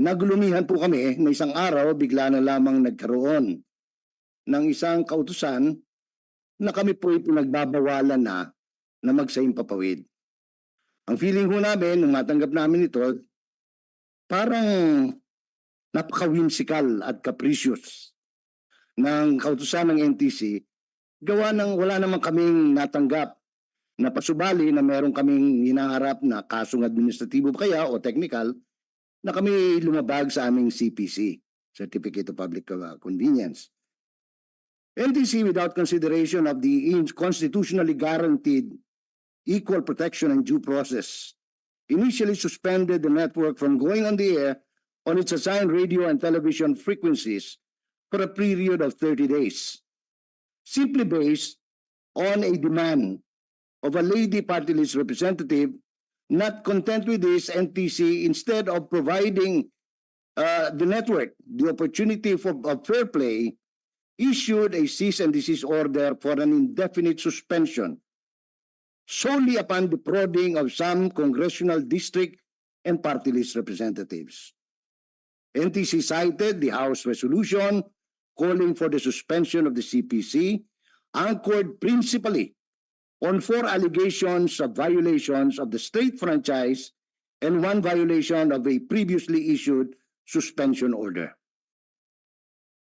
naglumihan po kami na isang araw bigla na lamang nagkaroon ng isang kautusan na kami po ay pinagbabawalan na na magsaying papawid. Ang feeling ko namin, nung matanggap namin ito, parang napaka-whimsical at capricious ng kautusan ng NTC gawa ng wala naman kaming natanggap na pasubali na meron kaming hinaharap na kasong administratibo kaya o technical na kami lumabag sa aming CPC, Certificate of Public Convenience. NTC without consideration of the constitutionally guaranteed equal protection and due process initially suspended the network from going on the air on its assigned radio and television frequencies for a period of 30 days, simply based on a demand of a lady party list representative not content with this, NTC, instead of providing uh, the network the opportunity for fair play, issued a cease and desist order for an indefinite suspension solely upon the prodding of some congressional district and party list representatives. NTC cited the House resolution calling for the suspension of the CPC, anchored principally on four allegations of violations of the state franchise and one violation of a previously issued suspension order.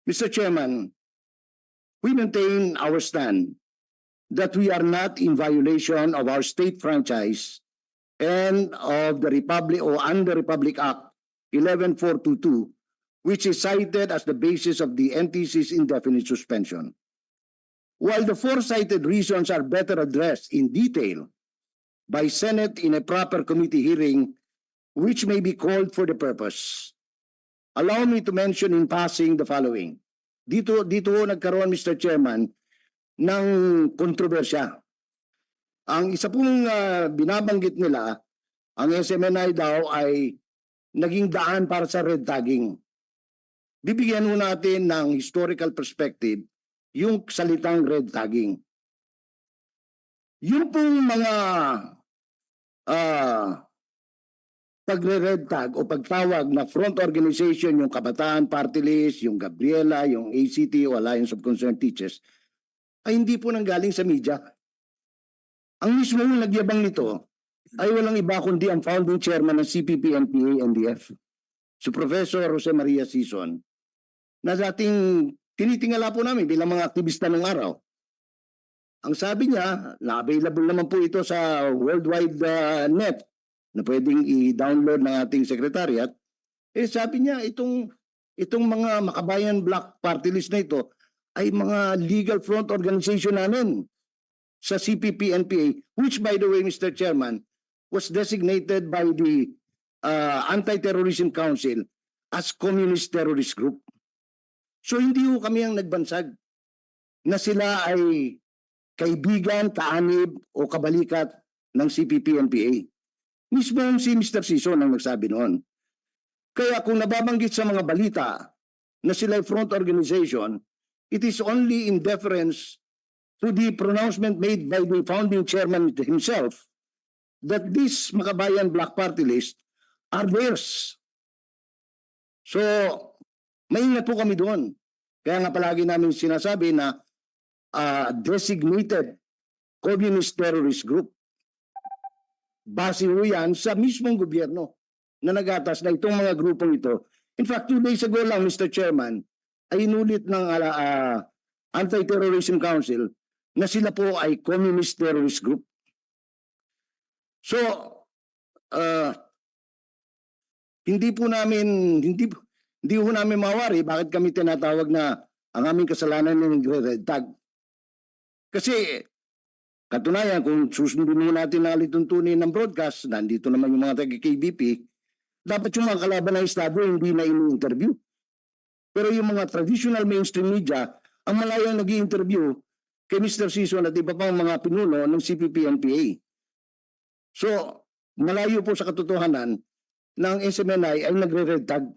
Mr. Chairman, we maintain our stand that we are not in violation of our state franchise and of the Republic or under Republic Act 11422, which is cited as the basis of the NTC's indefinite suspension. While the four reasons are better addressed in detail by Senate in a proper committee hearing, which may be called for the purpose, allow me to mention in passing the following. Dito, dito ho nagkaroon, Mr. Chairman, ng kontrobersya. Ang isa pong ah, binabanggit nila, ang SMNI daw ay naging daan para sa red tagging. Bibigyan ho natin ng historical perspective yung salitang red tagging. Yung pong mga ah pagre-red tag o pagtawag na front organization, yung Kabataan Party List, yung Gabriela, yung ACT o Alliance of Concerned Teachers, ay hindi po nanggaling sa media. Ang mismo yung nagyabang nito ay walang iba kundi ang founding chairman ng CPP-NPA-NDF, si Professor Jose Maria Sison, na dating tinitingala po namin bilang mga aktivista ng araw. Ang sabi niya, na-available naman po ito sa worldwide uh, net na pwedeng i-download ng ating secretariat. Eh sabi niya, itong, itong mga makabayan black party list na ito ay mga legal front organization namin sa CPP-NPA, which by the way, Mr. Chairman, was designated by the uh, Anti-Terrorism Council as Communist Terrorist Group. So hindi ho kami ang nagbansag na sila ay kaibigan, kaanib o kabalikat ng CPP-NPA. Mismo si Mr. Sison ang nagsabi noon. Kaya kung nababanggit sa mga balita na sila ay front organization, it is only in deference to the pronouncement made by the founding chairman himself that this Makabayan Black Party list are theirs. So, maingat po kami doon. Kaya nga palagi namin sinasabi na uh, designated communist terrorist group. Base ho yan sa mismong gobyerno na nagatas na itong mga grupong ito. In fact, two days ago lang, Mr. Chairman, ay inulit ng uh, Anti-Terrorism Council na sila po ay communist terrorist group. So, uh, hindi po namin, hindi, hindi po namin mawari bakit kami tinatawag na ang aming kasalanan na nagre-red tag. Kasi, katunayan, kung susundin natin ang alituntunin ng broadcast, nandito naman yung mga taga-KBP, dapat yung mga kalaban ng Estado hindi na ini-interview. Pero yung mga traditional mainstream media, ang malayang nag interview kay Mr. Sison at iba pang mga pinuno ng CPP-NPA. So, malayo po sa katotohanan na ang SMNI ay nagre-red tag